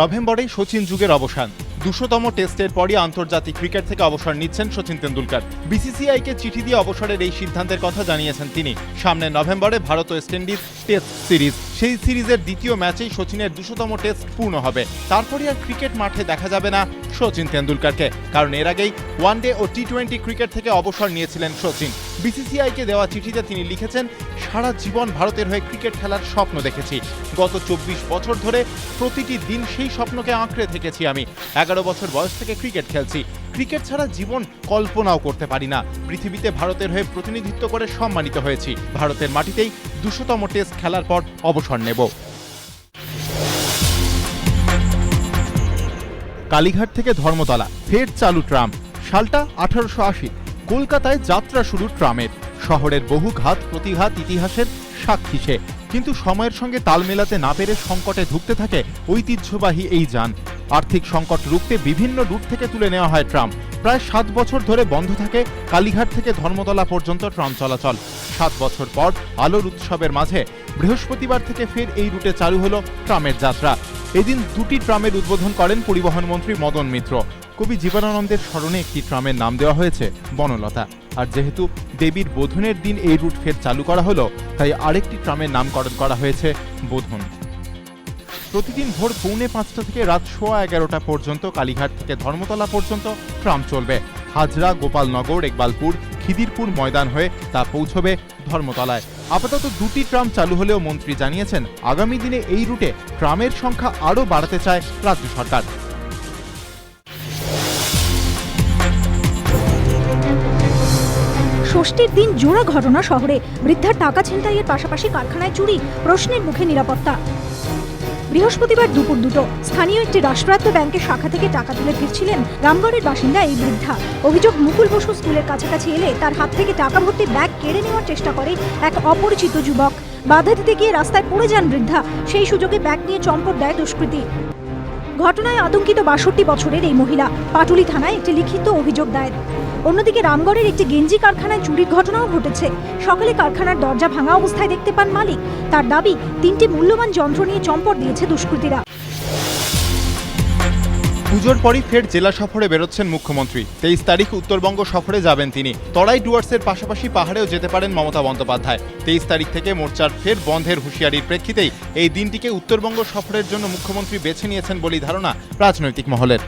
নভেম্বরেই সচিন যুগের অবসান। দুশোতম টেস্টের পরই আন্তর্জাতিক ক্রিকেট থেকে অবসর নিচ্ছেন সচিন তেন্ডুলকার। বিসিসিআইকে চিঠি দিয়ে অবসরের এই সিদ্ধান্তের কথা জানিয়েছেন তিনি। সামনে নভেম্বরে Bharat West Indies test series সেই সিরিজের দ্বিতীয় ম্যাচেই সচিনের দুশোতম টেস্ট পূর্ণ হবে। তারপরে আর ক্রিকেট মাঠে দেখা যাবে না সচিন তেন্ডুলকরকে, কারণ এর আগেই ওয়ানডে ও টি টোয়েন্টি ক্রিকেট থেকে অবসর নিয়েছিলেন সচিন। বিসিসিআইকে দেওয়া চিঠিতে তিনি লিখেছেন, সারা জীবন ভারতের হয়ে ক্রিকেট খেলার স্বপ্ন দেখেছি। গত চব্বিশ বছর ধরে প্রতিটি দিন সেই স্বপ্নকে আঁকড়ে থেকেছি আমি। এগারো বছর বয়স থেকে ক্রিকেট খেলছি। ক্রিকেট ছাড়া জীবন কল্পনাও করতে পারি না। পৃথিবীতে ভারতের হয়ে প্রতিনিধিত্ব করে সম্মানিত হয়েছি। ভারতের মাটিতেই দুশোতম টেস্ট খেলার পর অবসর নেব। কালীঘাট থেকে ধর্মতলা, ফের চালু ট্রাম। সালটা আঠারোশো আশি। কলকাতায় যাত্রা শুরু ট্রামের। শহরের বহু ঘাত প্রতিঘাত ইতিহাসের সাক্ষী সে। কিন্তু সময়ের সঙ্গে তাল মেলাতে না পেরে সংকটে ধুঁকতে থাকে ঐতিহ্যবাহী এই যান। আর্থিক সংকট রুখতে বিভিন্ন রুট থেকে তুলে নেওয়া হয় ট্রাম। প্রায় সাত বছর ধরে বন্ধ থাকে কালীঘাট থেকে ধর্মতলা পর্যন্ত ট্রাম চলাচল। সাত বছর পর আলোর উৎসবের মাঝে বৃহস্পতিবার থেকে ফের এই রুটে চালু হলো ট্রামের যাত্রা। এদিন দুটি ট্রামের উদ্বোধন করেন পরিবহন মন্ত্রী মদন মিত্র। কবি জীবনানন্দের স্মরণে একটি ট্রামের নাম দেওয়া হয়েছে, বনলতা। আর যেহেতু দেবীর বোধনের দিন এই রুট ফের চালু করা হলো, তাই আরেকটি ট্রামের নামকরণ করা হয়েছে বোধন। প্রতিদিন ভোর পৌনে পাঁচটা থেকে রাত সোয়া এগারোটা পর্যন্ত কালীঘাট থেকে ধর্মতলা পর্যন্ত ট্রাম চলবে। হাজরা, গোপালনগর ইকবালপুর খিদিরপুর ময়দান হয়ে তা পৌঁছবে ধর্মতলায়। আপাতত দুটি ট্রাম চালু হলেও মন্ত্রী জানিয়েছেন, আগামী দিনে এই রুটে ট্রামের সংখ্যা আরও বাড়াতে চায় রাজ্য সরকার। ষষ্ঠীর দিন জোড়া ঘটনা শহরে। বৃদ্ধার টাকা ছিনতাইয়ের পাশাপাশি কারখানায় চুরি, প্রশ্নের মুখে নিরাপত্তা। বৃহস্পতিবার দুপুর দুটো, স্থানীয় একটি রাষ্ট্রায়ত্ত ব্যাংকের শাখা থেকে টাকা তুলে ফিরছিলেন রামগড়ের বাসিন্দা এই বৃদ্ধা। অভিযোগ, মুকুল বসু স্কুলের কাছাকাছি এলে তার হাত থেকে টাকা ভর্তি ব্যাগ কেড়ে নেওয়ার চেষ্টা করে এক অপরিচিত যুবক। বাধা দিতে গিয়ে রাস্তায় পড়ে যান বৃদ্ধা। সেই সুযোগে ব্যাগ নিয়ে চম্পট দেয় দুষ্কৃতী। ঘটনায় আতঙ্কিত বাষট্টি বছরের এই মহিলা পাটুলি থানায় একটি লিখিত অভিযোগ দায়ের। অন্যদিকে রামগড়ের একটি গেঞ্জি কারখানায় চুরির ঘটনাও ঘটেছে। সকালে কারখানার দরজা ভাঙা অবস্থায় দেখতে পান মালিক। তার দাবি, তিনটি মূল্যবান যন্ত্র নিয়ে চম্পট দিয়েছে দুষ্কৃতীরা। পুজোর পরই ফের জেলা সফরে বেরোচ্ছেন মুখ্যমন্ত্রী। তেইশ তারিখ উত্তরবঙ্গ সফরে যাবেন তিনি। তরাই ডুয়ার্সের পাশাপাশি পাহাড়েও যেতে পারেন মমতা বন্দ্যোপাধ্যায়। তেইশ তারিখ থেকে মোর্চার ফের বন্ধের হুঁশিয়ারির প্রেক্ষিতেই এই দিনটিকে উত্তরবঙ্গ সফরের জন্য মুখ্যমন্ত্রী বেছে নিয়েছেন বলেই ধারণা রাজনৈতিক মহলের।